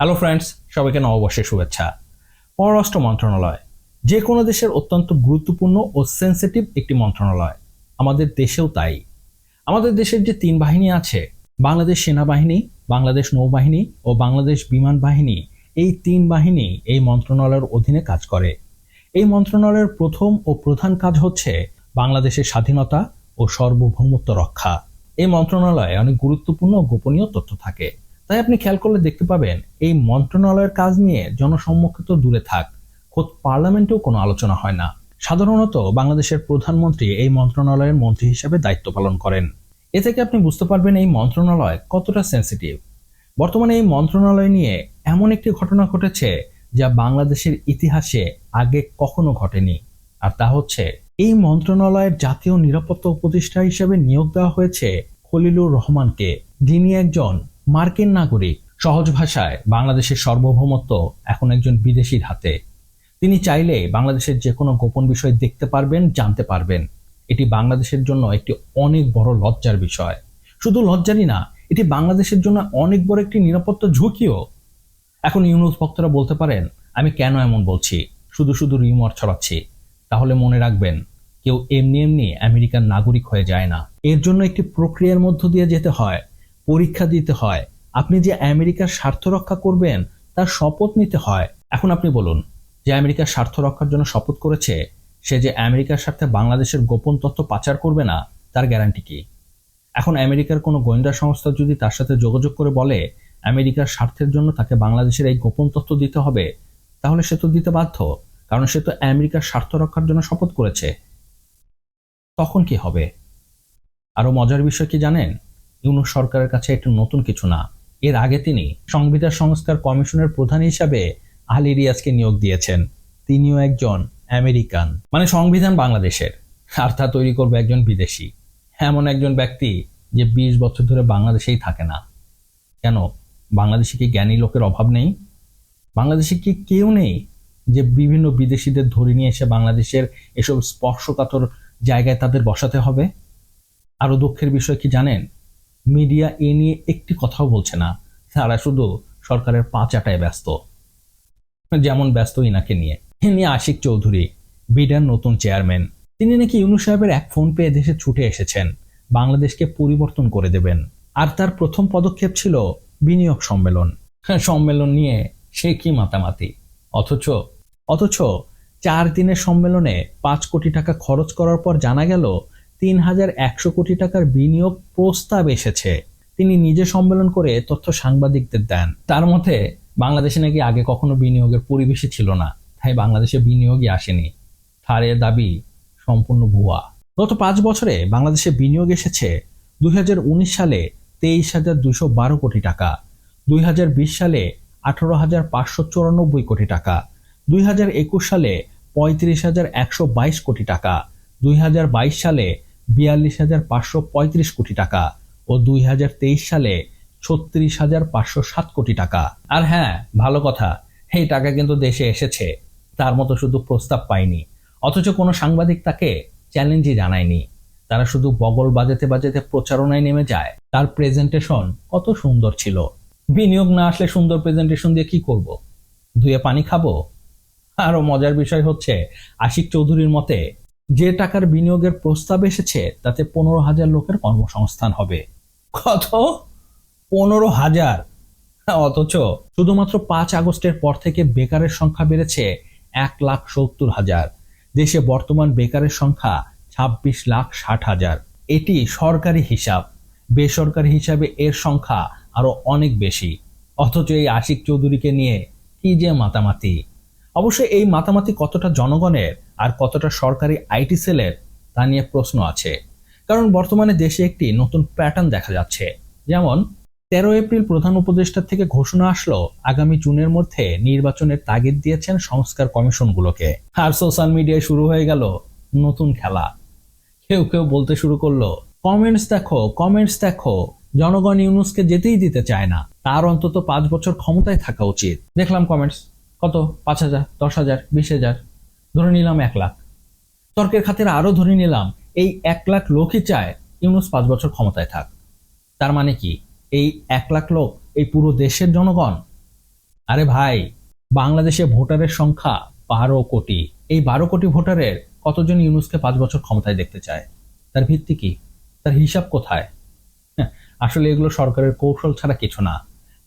Hello friends সবাইকে নববর্ষের শুভেচ্ছা। পররাষ্ট্র মন্ত্রণালয় যে কোনো দেশের অত্যন্ত গুরুত্বপূর্ণ ও সেন্সিটিভ একটি মন্ত্রণালয়। আমাদের দেশেও তাই। আমাদের দেশের যে তিন বাহিনী আছে, বাংলাদেশ সেনাবাহিনী, বাংলাদেশ নৌবাহিনী ও বাংলাদেশ বিমান বাহিনী, এই তিন বাহিনী এই মন্ত্রণালয়ের অধীনে কাজ করে। এই মন্ত্রণালয়ের প্রথম ও প্রধান কাজ হচ্ছে বাংলাদেশের স্বাধীনতা ও সার্বভৌমত্ব রক্ষা। এই মন্ত্রণালয়ে অনেক গুরুত্বপূর্ণ গোপনীয় তথ্য থাকে। তাই আপনি খেয়াল করলে দেখতে পাবেন, এই মন্ত্রণালয়ের কাজ নিয়ে জনসম্মুখে তো দূরে থাক, খোদ পার্লামেন্টেও কোনো আলোচনা হয় না। সাধারণত বাংলাদেশের প্রধানমন্ত্রী এই মন্ত্রণালয়ের মন্ত্রী হিসেবে দায়িত্ব পালন করেন। এ থেকে আপনি বুঝতে পারবেন এই মন্ত্রণালয় কতটা সেন্সিটিভ বর্তমানে এই মন্ত্রণালয় নিয়ে এমন একটি ঘটনা ঘটেছে যা বাংলাদেশের ইতিহাসে আগে কখনো ঘটেনি। আর তা হচ্ছে, এই মন্ত্রণালয়ের জাতীয় নিরাপত্তা উপদেষ্টা হিসেবে নিয়োগ দেওয়া হয়েছে খলিলুর রহমানকে। যিনি একজন মার্কিন নাগরিক সহজ ভাষায় বাংলাদেশের সার্বভৌমত্ব এখন একজন বিদেশির হাতে। তিনি চাইলে বাংলাদেশের যে কোনো গোপন বিষয় দেখতে পারবেন, জানতে পারবেন। এটি বাংলাদেশের জন্য একটি অনেক বড় লজ্জার বিষয়। শুধু লজ্জারই না, এটি বাংলাদেশের জন্য অনেক বড় একটি নিরাপত্তা ঝুঁকিও। এখন ইউনুস ভক্তরা বলতে পারেন, আমি কেন এমন বলছি? শুধু শুধু রিউমার ছড়াচ্ছি। তাহলে মনে রাখবেন, কেউ এমনি এমনি আমেরিকার নাগরিক হয়ে যায় না। এর জন্য একটি প্রক্রিয়ার মধ্য দিয়ে যেতে হয়। পরীক্ষা দিতে হয়। আপনি যে আমেরিকার স্বার্থ রক্ষা করবেন, তার শপথ নিতে হয়। এখন আপনি বলুন, যে আমেরিকার স্বার্থ রক্ষার জন্য শপথ করেছে, সে যে আমেরিকার স্বার্থে বাংলাদেশের গোপন তথ্য পাচার করবে না, তার গ্যারান্টি কি? এখন আমেরিকার কোনো গোয়েন্দা সংস্থা যদি তার সাথে যোগাযোগ করে বলে, আমেরিকার স্বার্থের জন্য তাকে বাংলাদেশের এই গোপন তথ্য দিতে হবে, তাহলে সে তো দিতে বাধ্য, কারণ সে তো আমেরিকার স্বার্থ রক্ষার জন্য শপথ করেছে। তখন কি হবে? আরও মজার বিষয় কি জানেন? ইউনুস সরকারের কাছে এটা নতুন কিছু না। এর আগে তিনি সংবিধান সংস্কার কমিশনের প্রধান হিসাবে আলী রিয়াজকে নিয়োগ দিয়েছেন। তিনিও একজন আমেরিকান মানে সংবিধান বাংলাদেশের। আর তা তৈরি করবে একজন বিদেশি, এমন একজন ব্যক্তি যে বিশ বছর ধরে বাংলাদেশেই থাকে না। কেন? বাংলাদেশে কি জ্ঞানী লোকের অভাব নেই? বাংলাদেশে কি কেউ নেই যে বিভিন্ন বিদেশিদের ধরে নিয়ে এসে বাংলাদেশের এসব স্পর্শকাতর জায়গায় তাদের বসাতে হবে? আরও দুঃখের বিষয় কি জানেন? মিডিয়া এ নিয়ে একটি কথাও বলছে না। তারা শুধু সরকারের পাঁচাটায় ব্যস্ত। যেমন ব্যস্ত ইনাকে নিয়ে। ইনি আশিক চৌধুরী বিডার নতুন চেয়ারম্যান। তিনি নাকি ইউনু সাহেবের এক ফোন পেয়ে দেশে ছুটে এসেছেন। বাংলাদেশকে পরিবর্তন করে দেবেন। আর তার প্রথম পদক্ষেপ ছিল বিনিয়োগ সম্মেলন। হ্যাঁ, সম্মেলন নিয়ে সে কি মাতামাতি? অথচ অথচ চার দিনের সম্মেলনে পাঁচ কোটি টাকা খরচ করার পর জানা গেল তিন হাজার একশো কোটি টাকার বিনিয়োগ প্রস্তাব এসেছে। তিনি নিজে সম্মেলন করে তথ্য সাংবাদিকদের দেন। তার মধ্যে বাংলাদেশে নাকি আগে কখনো বিনিয়োগের পরিবেশই ছিল না, তাই বাংলাদেশে বিনিয়োগই আসেনি। তার দাবি, সম্পূর্ণ ভুয়া। গত পাঁচ বছরে বাংলাদেশে বিনিয়োগ এসেছে দুই হাজার উনিশ সালে তেইশ হাজার দুশো বারো কোটি টাকা, দুই হাজার বিশ সালে আঠারো হাজার পাঁচশো চুরানব্বই কোটি টাকা, দুই হাজার একুশ সালে পঁয়ত্রিশ হাজার একশো বাইশ কোটি টাকা, দুই হাজার বাইশ সালে বিয়াল্লিশ হাজার পাঁচশো পঁয়ত্রিশ কোটি টাকা ও দুই হাজার তেইশ সালে ছত্রিশ হাজার পাঁচশো সাত কোটি টাকা। আর হ্যাঁ ভালো কথা, এই টাকা কিন্তু দেশে এসেছে, তার মতো শুধু প্রস্তাব পায়নি। অথচ কোনো সাংবাদিক তাকে চ্যালেঞ্জই জানায়নি। তারা শুধু বগল বাজাতে বাজাতে প্রচারণায় নেমে যায়, তার প্রেজেন্টেশন কত সুন্দর ছিল। বিনিয়োগ না আসলে সুন্দর প্রেজেন্টেশন দিয়ে কি করব? ধুয়ে পানি খাব? আরও মজার বিষয় হচ্ছে, আশিক চৌধুরীর মতে যে টাকার বিনিয়োগের প্রস্তাব এসেছে, তাতে পনেরো হাজার লোকের কর্মসংস্থান হবে। কত? পনেরো হাজার? অথচ শুধুমাত্র পাঁচ আগস্টের পর থেকে বেকারের সংখ্যা বেড়েছে এক লাখ সত্তর হাজার। দেশে বর্তমান বেকারের সংখ্যা ছাব্বিশ লাখ ষাট হাজার। এটি সরকারি হিসাব। বেসরকারি হিসাবে এর সংখ্যা আরও অনেক বেশি। অথচ এই আশিক চৌধুরীকে নিয়ে কি যে মাতামাতি। অবশ্যই এই মাতামাতি কতটা জনগণের আর কতটা সরকারি আইটি সেলের তা নিয়ে প্রশ্ন আছে। কারণ বর্তমানে দেশে একটি নতুন প্যাটার্ন দেখা যাচ্ছে। যেমন, তেরো এপ্রিল প্রধান উপদেষ্টার থেকে ঘোষণা আসলো, আগামী জুনের মধ্যে নির্বাচনের তাগিদ দিয়েছেন সংস্কার কমিশনগুলোকে। আর সোশ্যাল মিডিয়ায় শুরু হয়ে গেল নতুন খেলা। কেউ কেউ বলতে শুরু করল, কমেন্টস দেখো কমেন্টস দেখো, জনগণ ইউনুসকে যেতেই দিতে চায় না। তার অন্তত পাঁচ বছর ক্ষমতায় থাকা উচিত। দেখলাম কমেন্টস, কত? পাঁচ হাজার, দশ হাজার, বিশ হাজার। ধরে নিলাম এক লাখ। তর্কের খাতিরে আরও ধরে নিলাম এই এক লাখ লোকই চায় ইউনুস পাঁচ বছর ক্ষমতায় থাক। তার মানে কি এই এক লাখ লোক এই পুরো দেশের জনগণ? আরে ভাই বাংলাদেশে ভোটারের সংখ্যা বারো কোটি। এই বারো কোটি ভোটারের কতজন ইউনুসকে পাঁচ বছর ক্ষমতায় দেখতে চায়? তার ভিত্তি কি? তার হিসাব কোথায়? হ্যাঁ, আসলে এগুলো সরকারের কৌশল ছাড়া কিছু না।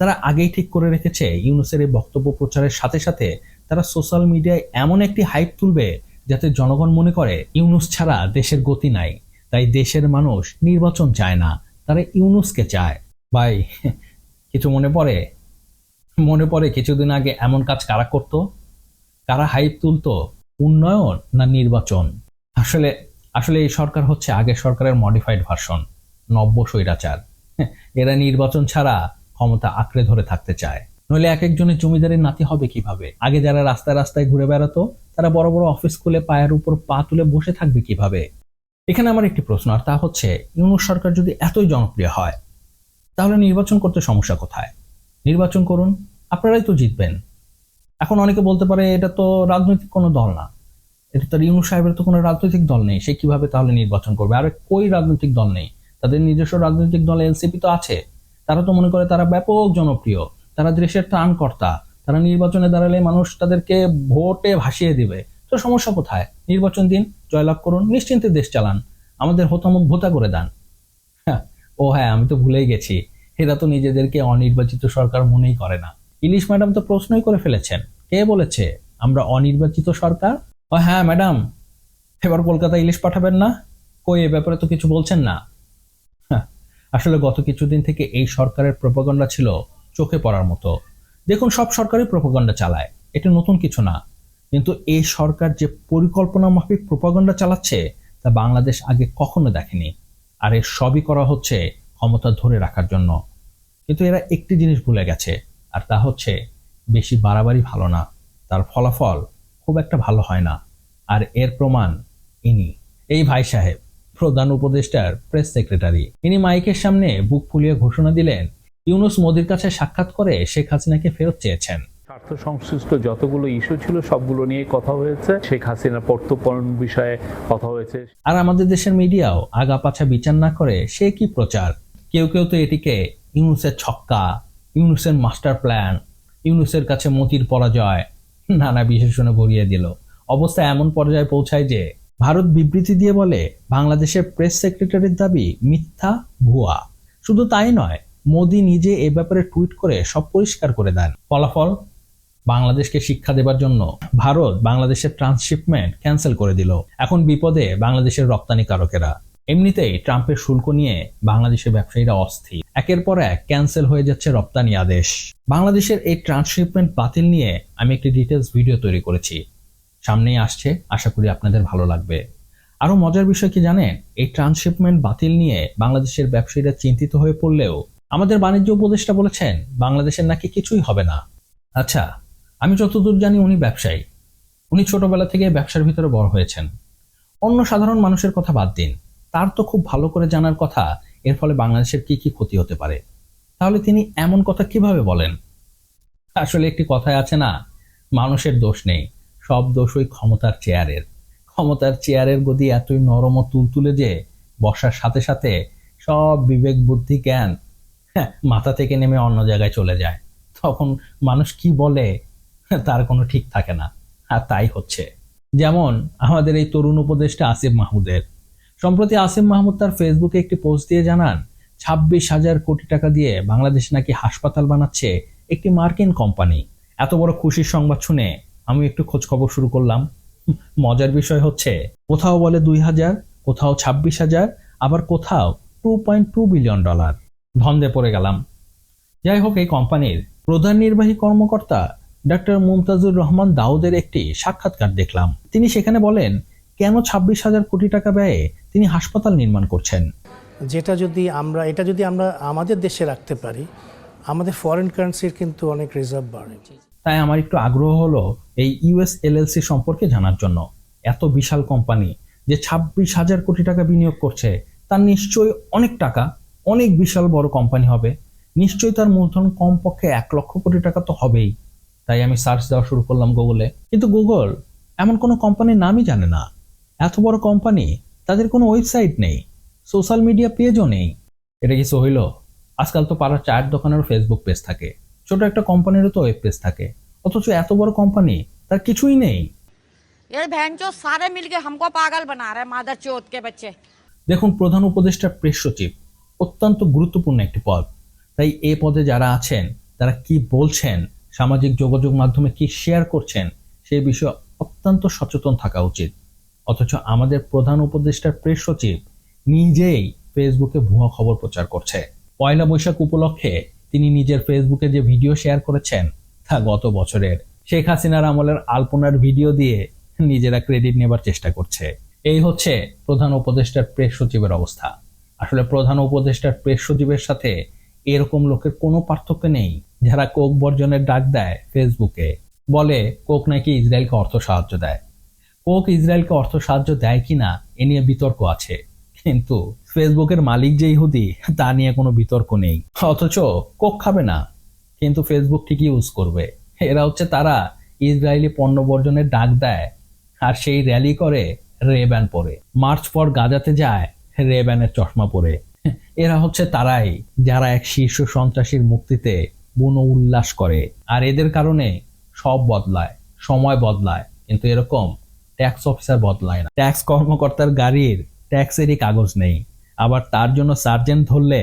তারা আগেই ঠিক করে রেখেছে ইউনুসের এই বক্তব্য প্রচারের সাথে সাথে তারা সোশ্যাল মিডিয়ায় এমন একটি হাইপ তুলবে যাতে জনগণ মনে করে ইউনুস ছাড়া দেশের গতি নাই। তাই দেশের মানুষ নির্বাচন চায় না, তারা ইউনুসকে চায়। ভাই, কিছু মনে পড়ে? মনে পড়ে কিছুদিন আগে এমন কাজ কারা করত? কারা হাইপ তুলতো? উন্নয়ন না নির্বাচন? আসলে আসলে এই সরকার হচ্ছে আগের সরকারের মডিফাইড ভার্সন, নব্য স্বৈরাচার। এরা নির্বাচন ছাড়া ক্ষমতা আঁকড়ে ধরে থাকতে চায়। নইলে এক একজনের জমিদারের নাতি হবে কীভাবে? আগে যারা রাস্তায় রাস্তায় ঘুরে বেড়াতো, তারা বড় বড় অফিস খুলে পায়ের উপর পা তুলে বসে থাকবে কীভাবে? এখানে আমার একটি প্রশ্ন, আর তা হচ্ছে, ইউনুস সরকার যদি এতই জনপ্রিয় হয়, তাহলে নির্বাচন করতে সমস্যা কোথায়? নির্বাচন করুন, আপনারাই তো জিতবেন। এখন অনেকে বলতে পারে, এটা তো রাজনৈতিক কোনো দল না। এটা তো ইউনুস সাহেবের তো কোনো রাজনৈতিক দল নেই, সে কীভাবে তাহলে নির্বাচন করবে? আর কই রাজনৈতিক দল নেই? তাদের নিজস্ব রাজনৈতিক দল এনসিপি তো আছে। তারা তো মনে করে তারা ব্যাপক জনপ্রিয়। তারা দেশের ত্রাণকর্তা তারা নির্বাচনে দাঁড়ালে মানুষ তাদেরকে ভোটে ভাসিয়ে দিবে। তো সমস্যা কোথায়? নির্বাচন দিন জয়লাভ করুন নিশ্চিন্তে দেশ চালান। আমাদের হতামত ভোতা করে দেন। হ্যাঁ, ও হ্যাঁ আমি তো ভুলেই গেছি। এরা তো নিজেদেরকে অনির্বাচিত সরকার মনেই করে না। ইলিশ ম্যাডাম তো প্রশ্নই করে ফেলেছেন। কে বলেছে আমরা অনির্বাচিত সরকার? ও হ্যাঁ ম্যাডাম। এবার কলকাতা ইলিশ পাঠাবেন না? কই এ ব্যাপারে তো কিছু বলছেন না? হ্যাঁ, আসলে গত কিছুদিন থেকে এই সরকারের প্রপাগন্ডা ছিল। চোখে পড়ার মতো। দেখুন, সব সরকারই প্রপাগন্ডা চালায়। এটা নতুন কিছু না। কিন্তু এই সরকার যে পরিকল্পনা মাফিক প্রপাগন্ডা চালাচ্ছে, তা বাংলাদেশ আগে কখনো দেখেনি। আর এর সবই করা হচ্ছে ক্ষমতা ধরে রাখার জন্য। কিন্তু এরা একটি জিনিস ভুলে গেছে, আর তা হচ্ছে বেশি বাড়াবাড়ি ভালো না। তার ফলাফল খুব একটা ভালো হয় না। আর এর প্রমাণ ইনি। এই ভাই সাহেব, প্রধান উপদেষ্টার প্রেস সেক্রেটারি ইনি মাইকের সামনে বুক ফুলিয়ে ঘোষণা দিলেন ইউনুস মোদির কাছে সাক্ষাৎ করে শেখ হাসিনাকে ফেরত চেয়েছেন। স্বার্থ সংশ্লিষ্ট যতগুলো ইস্যু ছিল সবগুলো নিয়ে কথা হয়েছে। শেখ হাসিনার প্রত্যর্পণ বিষয়ে কথা হয়েছে। আর আমাদের দেশের মিডিয়াও আগা পাছা বিচার না করে সে কি প্রচার? কেউ কেউ তো এটিকে ইউনুসের ছক্কা ইউনুসের মাস্টার প্ল্যান ইউনুসের কাছে মতির পরাজয় নানা বিশেষণে ভরিয়ে দিল। অবস্থা এমন পর্যায়ে পৌঁছায় যে ভারত বিবৃতি দিয়ে বলে বাংলাদেশের প্রেস সেক্রেটারির দাবি মিথ্যা ভুয়া। শুধু তাই নয় মোদি নিজে এ ব্যাপারে টুইট করে সব পরিষ্কার করে দেন। ফলাফল? বাংলাদেশকে শিক্ষা দেবার জন্য ভারত বাংলাদেশের ট্রান্সশিপমেন্ট ক্যান্সেল করে দিল। এখন বিপদে বাংলাদেশের রপ্তানিকারকেরা এমনিতেই ট্রাম্পের শুল্ক নিয়ে বাংলাদেশের ব্যবসায়ীরা অস্থির। একের পর এক ক্যান্সেল হয়ে যাচ্ছে রপ্তানি আদেশ। বাংলাদেশের এই ট্রান্সশিপমেন্ট বাতিল নিয়ে আমি একটি ডিটেলস ভিডিও তৈরি করেছি। সামনেই আসছে, আশা করি আপনাদের ভালো লাগবে। আরও মজার বিষয় কি জানেন? এই ট্রান্সশিপমেন্ট বাতিল নিয়ে বাংলাদেশের ব্যবসায়ীরা চিন্তিত হয়ে পড়লেও আমাদের বাণিজ্য উপদেষ্টা বলেছেন, বাংলাদেশের নাকি কিছুই হবে না। আচ্ছা আমি যতদূর জানি উনি ব্যবসায়ী। উনি ছোটবেলা থেকে ব্যবসার ভিতরে বড় হয়েছেন। অন্য সাধারণ মানুষের কথা বাদ দিন। তার তো খুব ভালো করে জানার কথা, এর ফলে বাংলাদেশের কি কি ক্ষতি হতে পারে। তাহলে তিনি এমন কথা কীভাবে বলেন? আসলে একটি কথায় আছে না, মানুষের দোষ নেই, সব দোষ ওই ক্ষমতার চেয়ারের। ক্ষমতার চেয়ারের গদি এতই নরম ও তুলতুলে যে, বসার সাথে সাথে সব বিবেক, বুদ্ধি, জ্ঞান মাথা থেকে নেমে অন্য জায়গায় চলে যায়। তখন মানুষ কি বলে, তার কোনো ঠিক থাকে না। আর তাই হচ্ছে। যেমন আমাদের এই তরুণ উপদেষ্টা আসিফ মাহমুদের। সম্প্রতি আসিফ মাহমুদ তার ফেসবুকে একটি পোস্ট দিয়ে জানান, ছাব্বিশ হাজার কোটি টাকা দিয়ে বাংলাদেশ নাকি হাসপাতাল বানাচ্ছে একটি মার্কিন কোম্পানি। এত বড় খুশির সংবাদ শুনে আমি একটু খোঁজ খবর শুরু করলাম। মজার বিষয় হচ্ছে, কোথাও বলে দুই হাজার, কোথাও ছাব্বিশ হাজার, আবার কোথাও two point two billion dollar ধন্দে পড়ে গেলাম। যাই হোক এই কোম্পানির প্রধান নির্বাহী কর্মকর্তা ডক্টর মুমতাজুর রহমান দাউদের একটি সাক্ষাৎকার দেখলাম। তিনি সেখানে বলেন কেন ছাব্বিশ হাজার কোটি টাকা ব্যয়ে তিনি হাসপাতাল নির্মাণ করছেন? যেটা যদি আমরা এটা যদি আমরা আমাদের দেশে রাখতে পারি আমাদের ফরেন কারেন্সির কিন্তু অনেক রিজার্ভ বাড়ে। তাই আমার একটু আগ্রহ হলো এই ইউএস এলএলসি সম্পর্কে জানার জন্য। এত বিশাল কোম্পানি যে ছাব্বিশ হাজার কোটি টাকা বিনিয়োগ করছে তার নিশ্চয়ই অনেক টাকা। অনেক বিশাল বড় কোম্পানি হবে। নিশ্চয়ই তার মূলধন কমপক্ষে এক লক্ষ কোটি টাকা তো হবেই। তাই আমি সার্চ দেওয়া শুরু করলাম গুগলে কিন্তু গুগল এমন কোনো কোম্পানির নামই জানে না। এত বড় কোম্পানি তাদের কোনো ওয়েবসাইট নেই সোশ্যাল মিডিয়া পেজও নেই। এটা কিছু হইল? আজকাল তো পাড়ার চায়ের দোকানেরও ফেসবুক পেজ থাকে। ছোট একটা কোম্পানিরও তো ওয়েব পেজ থাকে। অথচ এত বড় কোম্পানি তার কিছুই নেই। দেখুন প্রধান উপদেষ্টা প্রেস সচিব অত্যন্ত গুরুত্বপূর্ণ একটি পদ। তাই এ পদে যারা আছেন, তারা কি বলছেন, সামাজিক যোগাযোগ মাধ্যমে কি শেয়ার করছেন সেই বিষয়ে অত্যন্ত সচেতন থাকা উচিত। অথচ আমাদের প্রধান উপদেষ্টার প্রেস সচিব নিজেই ফেসবুকে ভুয়া খবর প্রচার করছে। পয়লা বৈশাখ উপলক্ষে তিনি নিজের ফেসবুকে যে ভিডিও শেয়ার করেছেন, তা গত বছরের। শেখ হাসিনার আমলের আলপনার ভিডিও দিয়ে নিজেরা ক্রেডিট নেবার চেষ্টা করছে। এই হচ্ছে প্রধান উপদেষ্টার প্রেস সচিবের অবস্থা। আসলে প্রধান উপদেষ্টার প্রেস সচিবের সাথে এরকম লোকের কোনো পার্থক্য নেই যারা কোক বর্জনের ডাক দেয় ফেসবুকে। বলে, কোক নাকি ইসরায়েলকে অর্থ সাহায্য দেয়। কোক ইসরায়েলকে অর্থ সাহায্য দেয় কিনা এ নিয়ে বিতর্ক আছে। কিন্তু ফেসবুকের মালিক যে ইহুদি, তা নিয়ে কোনো বিতর্ক নেই। অথচ কোক খাবে না, কিন্তু ফেসবুক ঠিকই ইউজ করবে। এরা হচ্ছে তারা ইসরায়েলি পণ্য বর্জনের ডাক দেয়, আর সেই র্যালি করে রেব্যান পরে। মার্চ পর গাজাতে যায় রেব্যানের চশমা পরে। এরা হচ্ছে তারাই যারা এক শীর্ষ সন্ত্রাসীর মুক্তিতে বুনো উল্লাস করে। আর এদের কারণে সব বদলায়, সময় বদলায়, কিন্তু এরকম ট্যাক্স অফিসার বদলায় না। ট্যাক্স কর্মকর্তার গাড়ির ট্যাক্সেরই কাগজ নেই। আবার তার জন্য সার্জেন্ট ধরলে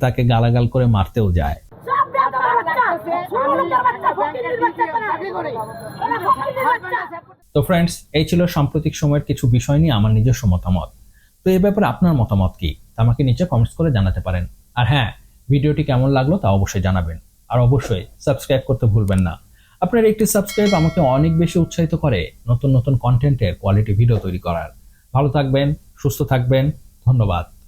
তাকে গালাগাল করে মারতেও যায়। তো ফ্রেন্ডস এই ছিল সাম্প্রতিক সময়ের কিছু বিষয় নিয়ে আমার নিজস্ব মতামত। তো এ ব্যাপারে আপনার মতামত কি? আমাকে নিচে কমেন্টস করে জানাতে পারেন। আর হ্যাঁ ভিডিওটি কেমন লাগল তা অবশ্যই জানাবেন। আর অবশ্যই সাবস্ক্রাইব করতে ভুলবেন না। আপনার একটি সাবস্ক্রাইব আমাকে অনেক বেশি উৎসাহিত করে নতুন নতুন কন্টেন্টের কোয়ালিটি ভিডিও তৈরি করার। ভালো থাকবেন, সুস্থ থাকবেন, ধন্যবাদ।